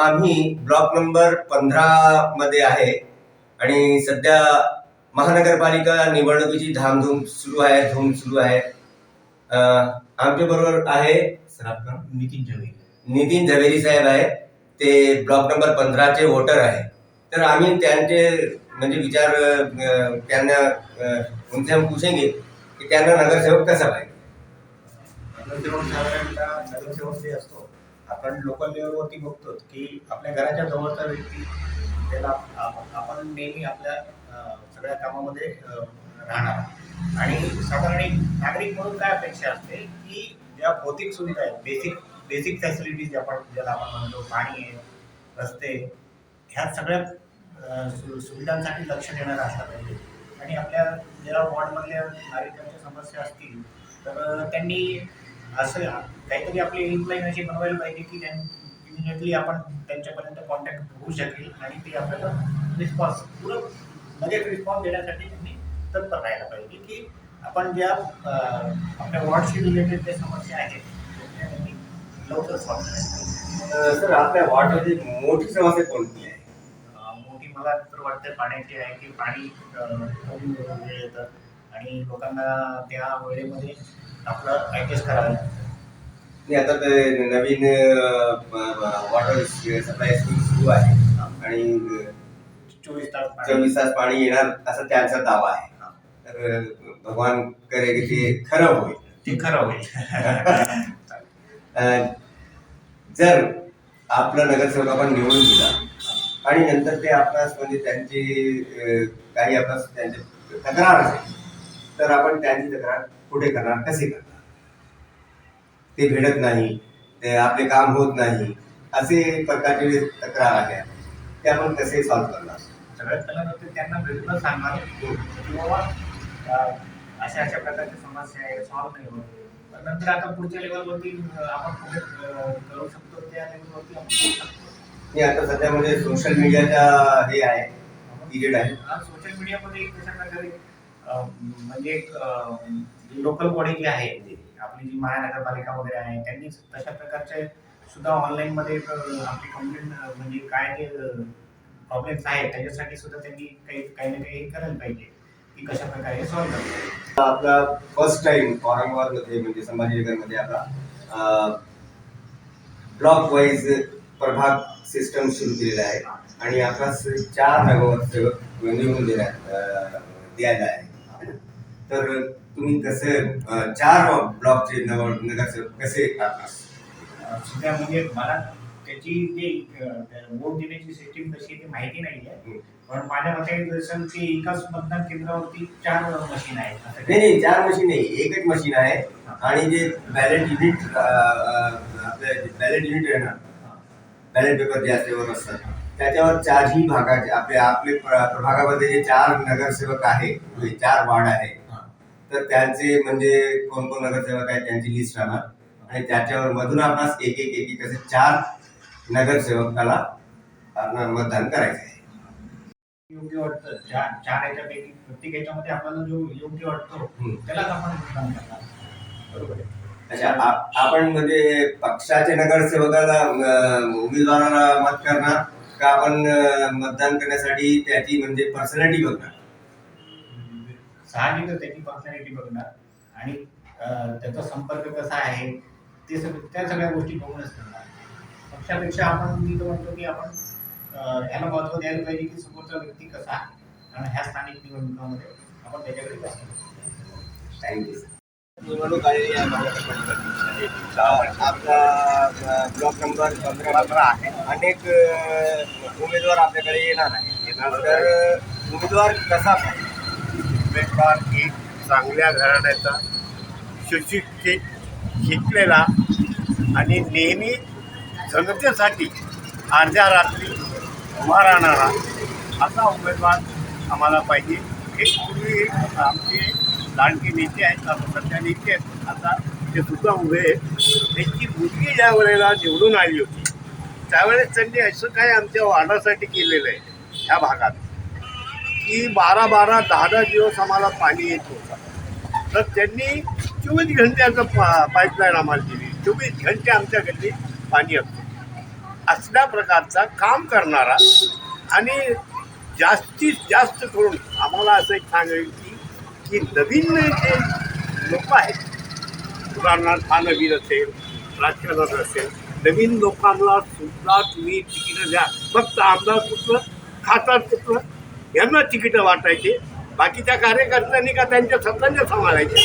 आम्ही block number पंधरा मध्ये आहे. आणि सध्या महानगरपालिका निवडणुकीची धामधूम सुरू आहे धूम सुरू आहे. आमच्या बरोबर आहे सर आपलं नाव? नितीन जवे नितीन झवेरी साहेब आहे. ते ब्लॉक नंबर पंधराचे वोटर आहे. तर आम्ही त्यांचे म्हणजे विचार त्यांना उनसे हम पूछेंगे की त्यांना नगरसेवक कसा पाहिजे? नगरसेवक साधारणतः नगरसेवक जे असतो आपण लोकल लेवलवरती बघतो की आपल्या घराच्या जवळचा व्यक्ती त्याला आपण नेहमी आपल्या सगळ्या कामामध्ये राहणार. आणि साधारण एक नागरिक म्हणून काय अपेक्षा असते की ज्या भौतिक सुविधा आहेत बेसिक बेसिक फॅसिलिटीज आपण ज्याला आपण म्हणतो पाणी आहे रस्ते ह्या सगळ्या सु- सुविधांसाठी लक्ष देणारा असला पाहिजे. आणि आपल्या ज्या वॉर्डमधल्या नागरिकांच्या समस्या असतील तर त्यांनी असं काहीतरी आपली हेल्पलाईन अशी बनवायला पाहिजे की इमिजिएटली आपण त्यांच्यापर्यंत कॉन्टॅक्ट होऊ शकेल आणि ते आपल्याला रिस्पॉन्स पूर्ण लगेच रिस्पॉन्स देण्यासाठी त्यांनी तत्पर राहायला पाहिजे की आपण ज्या आपल्या वॉर्डशी रिलेटेड ज्या समस्या आहेत त्या त्यांनी लवकर सॉल्व्ह करायला सर आपल्या वॉर्डमध्ये मोठी समस्या कोणती आहे? मोठी मला तर वाटतं पाण्याची आहे की पाणी कमी वेळ येतं. आणि लोकांना त्या वेळेमध्ये आपलं ॲडजस्ट करावं आणि आता ते नवीन वॉटर सप्लाय स्कीम सुरू आहे. आणि चोवीस तास पाणी चोवीस तास पाणी येणार असा त्यांचा दावा आहे. तर भगवान करे की ते खरं होईल. ते खरं होईल. जर आपला नगरसेवक आपण निवडून दिला आणि नंतर ते आपणास म्हणजे त्यांची काही आपणास त्यांचे तक्रार असेल तर आपण त्यांची तक्रार कुठे करणार कसे करणार? ते भेटत नाही ते आपले काम होत नाही असे प्रकारचे तक्रार आहे ते आपण कसे सॉल्व्ह करणार? सगळ्यात पहिला तर त्यांना भेटून सांगणार की बाबा अशा अशा प्रकारच्या समस्या आहे सॉल्व्ह नाही होत. पण नंतर आता पुढच्या लेवलवरती आपण कुठे करू शकतो त्या लेवलवरती आपण करू शकतो. आणि आता सध्या म्हणजे सोशल मीडियाचा हे आहे पिरियड आहे. सोशल मीडियामध्ये कशा प्रकारे म्हणजे लोकल बॉडी जी आहे आपली जी महानगरपालिका वगैरे आहे त्यांनी तशा प्रकारचे सुद्धा ऑनलाईन मध्ये आपली कंप्लेंट म्हणजे काय ते प्रॉब्लेम्स आहेत त्याच्यासाठी सुद्धा त्यांनी काही काही ना काही करायला पाहिजे की कशा प्रकारे सॉल्व्ह करतात आपला फर्स्ट टाइम औरंगाबादमध्ये म्हणजे संभाजीनगरमध्ये आपला ब्लॉक वाईज प्रभाग सिस्टम सुरू केलेला आहे. आणि आता चार नगरसेवक निवडून देण्यात द्यायला आहे. तर तुम्ही कसे चार ब्लॉकचे नगरसेवक कसे अं, सध्या म्हणजे मला त्याची जी वोट देण्याची सिस्टीम कशी आहे ती माहिती नाही आहे. पण माझ्या मते जसं की एकाच मतदान केंद्रावरती चार मशीन आहेत नाही नाही चार मशीन नाही एकच मशीन आहे. आणि जे बॅलेट युनिट आपले बॅलेट युनिट आहे ना बॅलेट पेपर जे असल्यावर असतात. त्याच्यावर चारही भागाचे आपले आपले प्र- प्रभागामध्ये जे चार नगरसेवक आहे म्हणजे चार वार्ड आहे तर त्यांचे म्हणजे कोण कोण नगरसेवक आहे त्यांची लिस्ट राहणार. आणि त्याच्यावर मधून आपणास एक एक एक एक असे चार नगरसेवकाला आपण मतदान करायचं आहे. योग्य वाटतं. चार चार याच्यापैकी प्रत्येक याच्यामध्ये आपल्याला जो योग्य वाटतो. त्यालाच आपण मतदान करणार. बरोबर आहे. अच्छा आपण म्हणजे पक्षाच्या नगरसेवकाला उमेदवाराला मत करणार का आपण मतदान करण्यासाठी त्याची म्हणजे पर्सनॅलिटी बघणार? साहजिकच त्याची पर्सनॅलिटी बघणार. आणि त्याचा संपर्क कसा आहे ते सगळं त्या सगळ्या गोष्टी बघूनच करणार. पक्षापेक्षा आपण मी तर म्हणतो की आपण त्याला ह्याला द्यायला पाहिजे की समोरचा व्यक्ती कसा आहे. आणि ह्या स्थानिक निवडणुकामध्ये आपण त्याच्याकडे जास्त थँक्यू निवडणूक आलेली आहे आपला ब्लॉक नंबर पंधरा आहे. अनेक उमेदवार आपल्याकडे येणार आहे तर उमेदवार कसा पाहिजे? उमेदवार एक चांगल्या घराण्याचा सुशिक्षित शिकलेला आणि नेहमी जनतेसाठी अर्ध्या रात्री उभा राहणारा असा उमेदवार आम्हाला पाहिजे. हे पूर्वी आमचे लाडके नेते आहेत आता सध्या नेते आहेत. आता ते सुद्धा उभे आहेत. त्यांची मुलगी ज्या वेळेला निवडून आली होती त्यावेळेस त्यांनी असं काय आमच्या वाढासाठी केलेलं आहे ह्या भागात? की बारा बारा दहा दहा दिवस आम्हाला पाणी येत होतं. तर त्यांनी चोवीस घंट्याचं पा पाईपलाईन आम्हाला दिली. चोवीस घंटे आमच्या गल्ली पाणी असतं असल्या प्रकारचा काम करणारा आणि जास्तीत जास्त करून आम्हाला असं एक सांगेल की की नवीन जे लोक आहेत उदाहरणार्थ हा नवीन असेल राजकारण असेल नवीन लोकांना सुद्धा तुम्ही तिकीट द्या. फक्त आमदार कुठलं? खासदार कुठलं? यांना तिकीटं वाटायचे. बाकीच्या कार्यकर्त्यांनी का त्यांच्या सत्तांच्या सांभाळायचे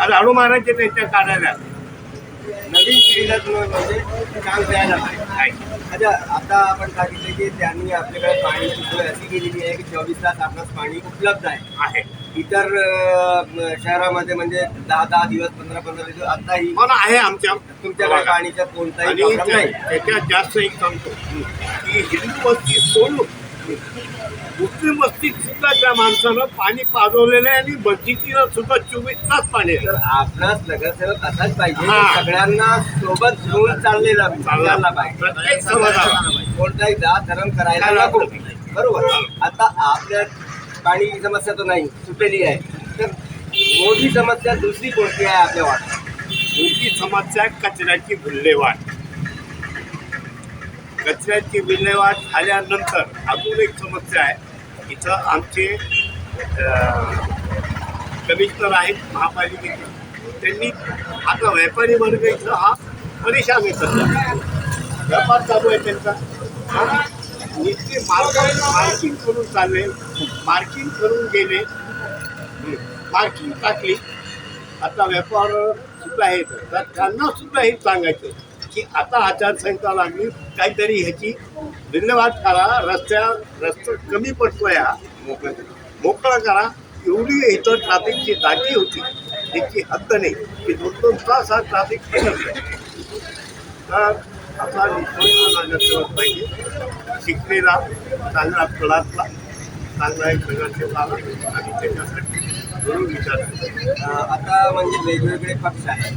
आणि हळू मारायचे त्यांच्या कार्यालयात. नवीन पिढीला तुम्ही म्हणजे चान्स द्यायला पाहिजे अच्छा आता आपण सांगितलं की त्यांनी आपल्याकडे पाण्याची सोय अशी केलेली आहे की चोवीस तास आपणास पाणी उपलब्ध आहे. आहे. इतर शहरामध्ये म्हणजे दहा दहा दिवस पंधरा पंधरा दिवस आताही पण आहे आमच्या तुमच्याकडे पाणीचा कोणताही त्याच्यात जास्त एक सांगतो. की हिंदू वस्ती सोडून मुस्लिम वस्तीत सुद्धा त्या माणसानं पाणी पाजवलेलं आहे आणि मस्जिदीला सुद्धा चोवीस तास पाणी आहे. तर आपणास नगरसेवक असाच पाहिजे हा. सगळ्यांना सोबत घेऊन चाललेला चालला. पाहिजे. प्रत्येक समाजाला. कोणताही जात धर्म करायला करायला नको. नको. बरोबर. आता आपल्या पाणी समस्या तर नाही सुटलेली आहे. तर मोठी समस्या दुसरी कोणती आहे आपल्या वाटत? दुसरी समस्या आहे कचऱ्याची विल्हेवाट. कचऱ्याची विल्हेवाट झाल्यानंतर अजून एक समस्या आहे. इथं आमचे कमिशनर आहेत महापालिकेचे. त्यांनी आता व्यापारी वर्ग इथं हा परेशान आहे सध्या व्यापार चालू आहे त्यांचा. निश्चित नुसते मार्क मार्किंग करून चालले. मार्किंग करून गेले. मार्किंग टाकली. आता व्यापार सुद्धा आहेत. तर त्यांना सुद्धा हे सांगायचं की आता आचारसंहिता लागली. काहीतरी ह्याची विल्हेवाट करा रस्त्या रस्ता कमी पडतोय हा. मोकळा करा. एवढी इथं ट्रॅफिकची दाटी होती. त्याची हद्द नाही. की दोन दोन तास हा ट्रॅफिक तर असा निष्पन्न पाहिजे शिकलेला चांगला कलातला चांगला एक नगरसेवक आला आणि त्याच्यासाठी म्हणून विचार करतो. आता म्हणजे वेगवेगळे पक्ष आहेत.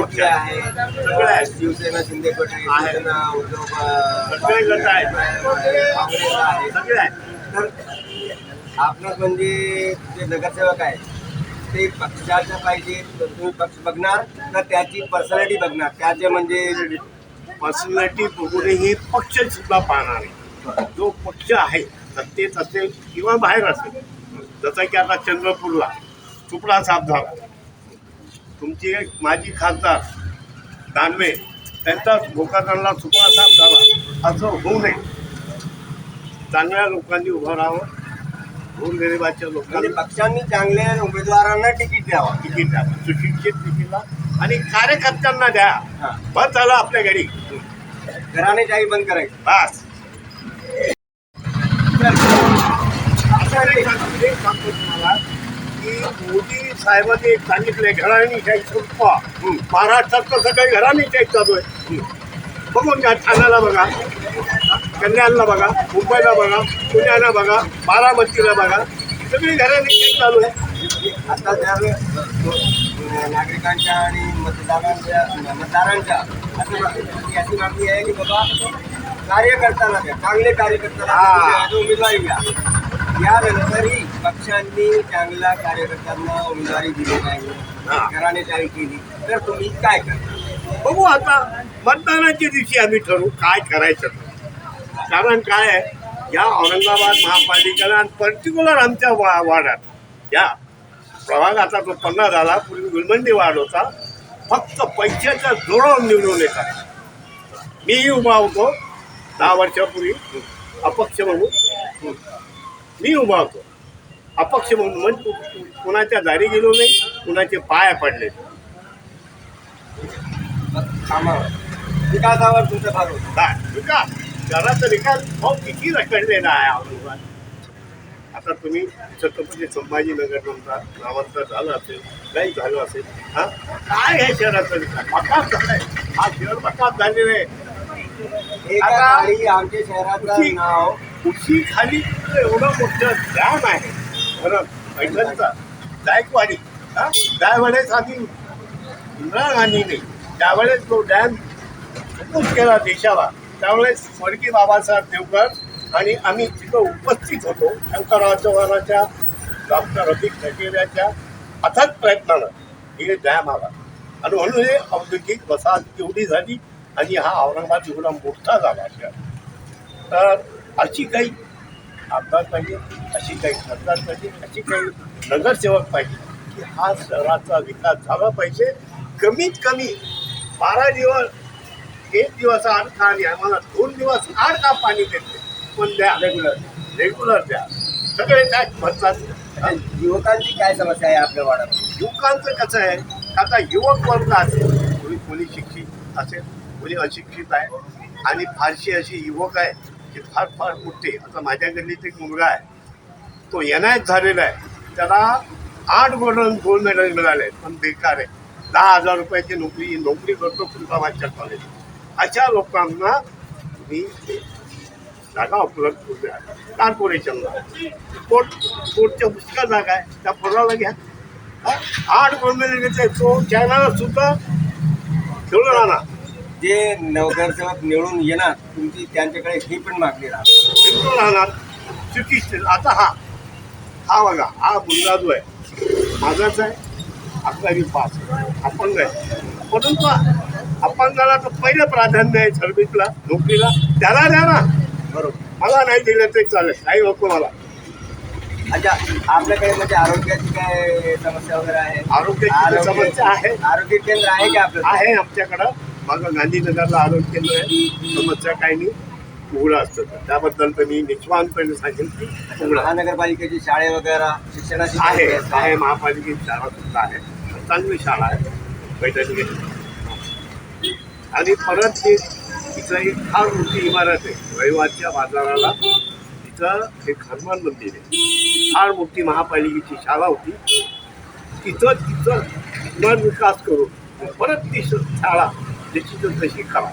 पक्ष आहे? सगळे आहेत. शिवसेना शिंदे गट आहे उद्धव सगळे गट आहेत. काँग्रेस आहे सगळे आहे तर आपणास म्हणजे जे नगरसेवक आहे ते पक्षाचं पाहिजे तुम्ही पक्ष बघणार तर त्याची पर्सनॅलिटी बघणार. त्याचे म्हणजे पर्सनॅलिटी बघूनही पक्ष सुद्धा पाहणार आहे. जो पक्ष आहे सत्तेत असेल किंवा बाहेर असेल. जसं की आता चंद्रपूरला सुपडा साफ झाला. तुमची एक माजी खासदार दानवे त्यांचा भोकारणला सुपडा साफ झाला. असं होऊ नये. चांगल्या लोकांनी उभं राहावं. गोरगरिबाच्या म्हणजे लोकांना पक्षांनी चांगल्या उमेदवारांना तिकीट द्यावं. तिकीट द्या सुशिक्षित तिकीटला. आणि कार्यकर्त्यांना द्या. बस झालं आपल्या घरी. घराने काही बंद करायचं. बस. एक सांगतो तुम्हाला की मोदी साहेबांनी एक सांगितलंय घराणीशाही संपवा महाराष्ट्रात कसं काही घराणीशाही चालू आहे बघून घ्या ठाण्याला बघा कल्याणला बघा मुंबईला बघा पुण्याला बघा बारामतीला बघा सगळी घराणीशाही चालू आहे आता जर नागरिकांच्या आणि मतदारांच्या मतदारांच्या. याची मागणी आहे की बाबा कार्यकर्त्यांना द्या. चांगले कार्यकर्त्यांना हा. उमेदवारी द्या यानंतरही पक्षांनी चांगल्या कार्यकर्त्यांना उमेदवारी दिली नाही. घराणेशाही केली. तर तुम्ही काय करता? बघू आता मतदानाच्या दिवशी आम्ही ठरवू काय करायचं. कारण काय आहे या औरंगाबाद महापालिकेला आणि पर्टिक्युलर आमच्या वा वार्डात या प्रभाग आता तो पन्नास झाला पूर्वी गुलमंडी वार्ड होता फक्त पैशाच्या जोरावर निवडून येतात. मीही उभा होतो. दहा वर्षापूर्वी अपक्ष म्हणून मी उभा होतो. अपक्ष म्हणून म्हणजे कु- कुणाच्या दारी गेलो नाही कुणाचे पाय पडले विकासावर तुमचं होतं. विकास. शहराचा विकास भाऊ किती रखडलेला आहे औरंगाबाद आता तुम्ही छत्रपती संभाजीनगर नंतर नामांतर झालं असेल काही झालं असेल हा? काय आहे शहराचा विकास? बकास झालाय. हा शहर बकास झालेला आहे. आमच्या शहराचं नाव. उशी खाली एवढं मोठं डॅम आहे. बरं पैठणचा. जायकवाडी. हा? त्यावेळेस आधी इंदिरा गांधीने त्यावेळेस तो डॅम सुपूत केला देशाला. त्यावेळेस स्वर्गीय बाबासाहेब देवकर आणि आम्ही तिथं उपस्थित होतो. शंकरराव चव्हाणाच्या डॉक्टर रफिक ठकेऱ्याच्या अथक प्रयत्नानं हे डॅम आला. आणि म्हणून हे औद्योगिक वसाहत एवढी झाली. आणि हा औरंगाबाद एवढा मोठा झाला तर अशी काही आमदार पाहिजे अशी काही खासदार पाहिजे अशी काही नगरसेवक पाहिजे की हा शहराचा विकास झाला पाहिजे. कमीत कमी बारा दिवस एक दिवस आड का आणि आम्हाला दोन दिवस आड का पाणी देते? पण द्या. रेग्युलर रेग्युलर द्या. सगळे काय म्हणतात. युवकांची काय समस्या आहे आपल्या वाड्यात युवकांचं कसं आहे? आता युवक वर्ग असेल? कोणी कोणी शिक्षित असेल? कोणी अशिक्षित आहे आणि फारशी अशी युवक आहे की फार फार मोठे. आता माझ्या गल्लीत एक मुलगा आहे. तो एन झालेला आहे. त्याला आठ गोल्डन गोल्ड मेडल मिळाले पण बेकार आहे. दहा हजार रुपयाची नोकरी नोकरी करतो खुलताबादच्या कॉलेज अशा लोकांना मी जागा उपलब्ध करून द्या. कॉर्पोरेशनला कोर्ट कोर्टच्या पुष्कळ जागा आहे? त्या पुरावा घ्या. आठ गोल्ड मेडल घेतले तो चायनाला सुद्धा खेळून राहणार जे नगरसेवक निवडून येणार तुमची त्यांच्याकडे ही पण मागणी राहणार. बिलकुल राहणार. चुकीच आता हा हा बघा हा मुलगा जो आहे माझाच आहे अकरावी पास अपंग आहे. परंतु अपंगाला तर पहिलं प्राधान्य आहे सर्व्हिसला नोकरीला. त्याला द्या ना. बरोबर. मला नाही दिलं ते चालेल. काही नको मला. अच्छा आपल्याकडे म्हणजे आरोग्याची काय समस्या वगैरे आहे? आरोग्याची समस्या आहे. आरोग्य केंद्र आहे का आपलं? आहे आमच्याकडं. माझं गांधीनगरला आरोग्य केंद्र आहे. समस्या काही नाही. उघडं असतं त्याबद्दल तर मी निश्वानपणे सांगेन की उघडं. महानगरपालिकेची शाळे वगैरे शिक्षणाची आहे. आहे. महापालिकेची शाळा सुद्धा आहे. चांगली शाळा आहे. पैठणी आणि परत ते तिथं एक फार मोठी इमारत आहे. रविवारच्या बाजाराला तिथं एक हनुमान मंदिर आहे. फार मोठी महापालिकेची शाळा होती. तिथं तिथं पुनर्विकास करून परत ती शाळा जशी तशी करा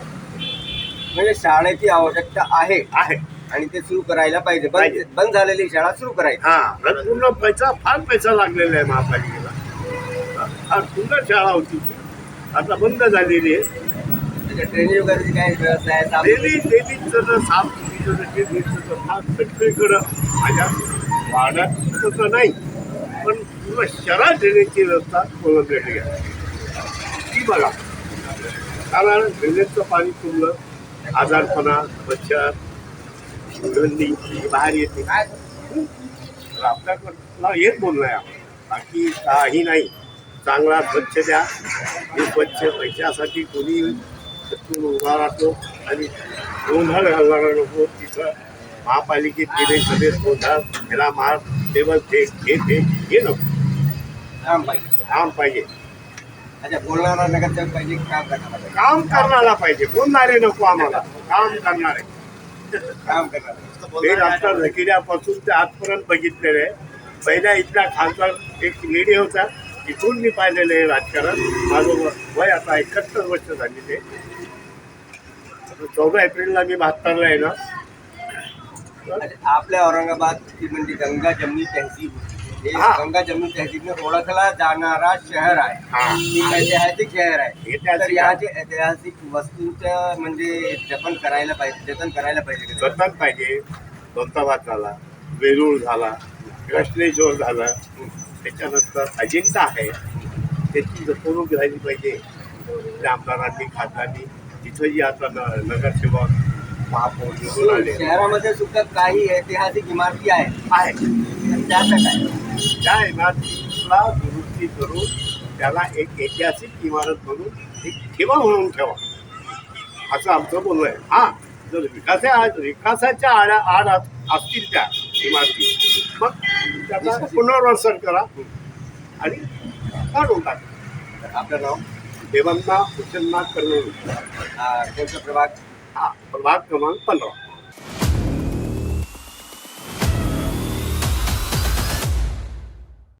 म्हणजे शाळेची आवश्यकता आहे. आहे. आणि ते सुरू करायला पाहिजे. बंद पाहिजे. बंद झालेली शाळा सुरू करायची. हा. पूर्ण पैसा फार पैसा लागलेला आहे महापालिकेला. फार सुंदर शाळा होती ती. आता बंद झालेली आहे. त्याच्या ट्रेनिंग वगैरेची काय व्यवस्था आहे साफ- डेली डेलीचं जर साफ सुथरीचं जर डेलीचं जर फार सगळीकडं माझ्या वाड्यात तसं नाही. पण पूर्ण शहरात ड्रेनेजची व्यवस्था कोलमलेली आहे. ती बघा. कारण ड्रेनेजचं पाणी तुमलं आजारपणा मच्छर ही बाहेर येते तर आपल्याकडला हेच बोलणं आहे. बाकी काही नाही. चांगला स्वच्छ द्या. हे स्वच्छ पैशासाठी कोणी उभा राहतो आणि गोंधळ घालणारा नको. तिथं महापालिकेत गेले सगळे गोंधळ ह्याला मार टेबल फेक हे फेक हे नको. काम पाहिजे. काम पाहिजे. अच्छा बोलणारा नगरसेवक पाहिजे की काम करणारा पाहिजे? काम करणारा पाहिजे. बोलणारे नको आम्हाला. काम करणारे. काम करणारा. हे रस्ता झकिड्यापासून ते आजपर्यंत बघितलेलं आहे. पहिल्या इथला खासदार एक लेडी होता. तिथून मी पाहिलेलं आहे राजकारण. माझं व- वय आता एकाहत्तर वर्ष झालेले आता चौदा एप्रिलला मी बहात्तरला आहे ना. अच्छा, आपल्या औरंगाबाद म्हणजे गंगा जमनी तहसील. गंगा जमनी तहसीलने ओळखला जाणारा शहर आहे ऐतिहासिक शहर आहे तर याचे ऐतिहासिक वस्तूंचं म्हणजे जतन करायला पाहिजे जतन करायला पाहिजे? जतन पाहिजे. दौलताबाद झाला वेरूळ झाला कृष्णेश्वर झाला. त्याच्यानंतर अजिंठा आहे. त्याची जपणूक झाली पाहिजे. आमदारांनी खासदारांनी तिथं जी आता नगरसेवक महापौर निवडून आले. शहरामध्ये सुद्धा काही ऐतिहासिक इमारती आहेत. आहे त्याचं काय त्या इमारतीला दुरुस्ती करून त्याला एक ऐतिहासिक इमारत म्हणून एक ठेवा म्हणून ठेवा. असं आमचं बोलणं आहे. हा जर विकासा विकासाच्या आड्या आड अस- असतील त्या इमारती मग त्याचा पुनर्वसन करा. आणि काढून टाका. आपलं नाव देवांना भूषणनाथ करणं. कोणतं प्रभाग. हा प्रभाग क्रमांक पंधरा.